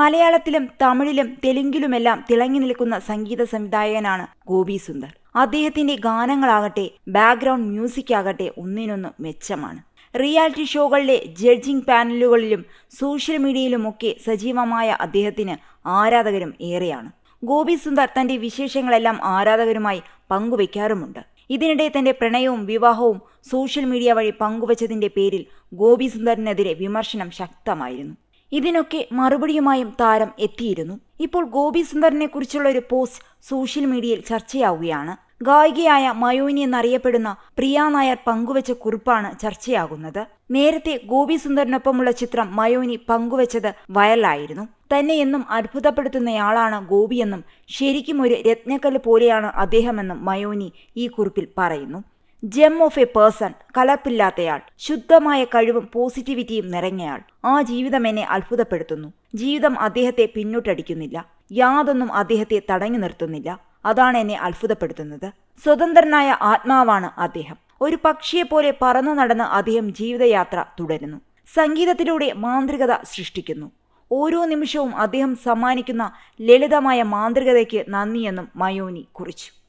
മലയാളത്തിലും തമിഴിലും തെലുങ്കിലുമെല്ലാം തിളങ്ങി നിൽക്കുന്ന സംഗീത സംവിധായകനാണ് ഗോപി സുന്ദർ. അദ്ദേഹത്തിന്റെ ഗാനങ്ങളാകട്ടെ ബാക്ക്ഗ്രൗണ്ട് മ്യൂസിക് ആകട്ടെ ഒന്നിനൊന്ന് മെച്ചമാണ്. റിയാലിറ്റി ഷോകളിലെ ജഡ്ജിംഗ് പാനലുകളിലും സോഷ്യൽ മീഡിയയിലുമൊക്കെ സജീവമായ അദ്ദേഹത്തിന് ആരാധകരും ഏറെയാണ്. ഗോപി സുന്ദർ തന്റെ വിശേഷങ്ങളെല്ലാം ആരാധകരുമായി പങ്കുവയ്ക്കാറുമുണ്ട് ഇതിനിടെ തന്റെ പ്രണയവും വിവാഹവും സോഷ്യൽ മീഡിയ വഴി പങ്കുവച്ചതിന്റെ പേരിൽ ഗോപി സുന്ദറിനെതിരെ വിമർശനം ശക്തമായിരുന്നു. ഇതിനൊക്കെ മറുപടിയുമായും താരം എത്തിയിരുന്നു. ഇപ്പോൾ ഗോപി സുന്ദറിനെ കുറിച്ചുള്ള ഒരു പോസ്റ്റ് സോഷ്യൽ മീഡിയയിൽ ചർച്ചയാവുകയാണ്. ഗായികയായ മയോനി എന്നറിയപ്പെടുന്ന പ്രിയ നായർ പങ്കുവച്ച കുറിപ്പാണ് ചർച്ചയാകുന്നത്. നേരത്തെ ഗോപി സുന്ദറിനൊപ്പമുള്ള ചിത്രം മയോനി പങ്കുവച്ചത് വയലായിരുന്നു. തന്നെ എന്നും അത്ഭുതപ്പെടുത്തുന്നയാളാണ് ഗോപിയെന്നും ശരിക്കും ഒരു രത്നക്കല്ല് പോലെയാണ് അദ്ദേഹമെന്നും മയോനി ഈ കുറിപ്പിൽ പറയുന്നു. ജെം ഓഫ് എ പേഴ്സൺ കലർപ്പില്ലാത്തയാൾ ശുദ്ധമായ കഴിവും പോസിറ്റിവിറ്റിയും നിറഞ്ഞയാൾ. ആ ജീവിതം എന്നെ അത്ഭുതപ്പെടുത്തുന്നു. ജീവിതം അദ്ദേഹത്തെ പിന്നോട്ടടിക്കുന്നില്ല. യാതൊന്നും അദ്ദേഹത്തെ തടഞ്ഞു നിർത്തുന്നില്ല. അതാണ് എന്നെ അത്ഭുതപ്പെടുത്തുന്നത്. സ്വതന്ത്രനായ ആത്മാവാണ് അദ്ദേഹം. ഒരു പക്ഷിയെപ്പോലെ പറന്നു നടന്ന് അദ്ദേഹം ജീവിതയാത്ര തുടരുന്നു. സംഗീതത്തിലൂടെ മാന്ത്രികത സൃഷ്ടിക്കുന്നു. ഓരോ നിമിഷവും അദ്ദേഹം സമ്മാനിക്കുന്ന ലളിതമായ മാന്ത്രികതയ്ക്ക് നന്ദിയെന്നും മയോനി കുറിച്ചു.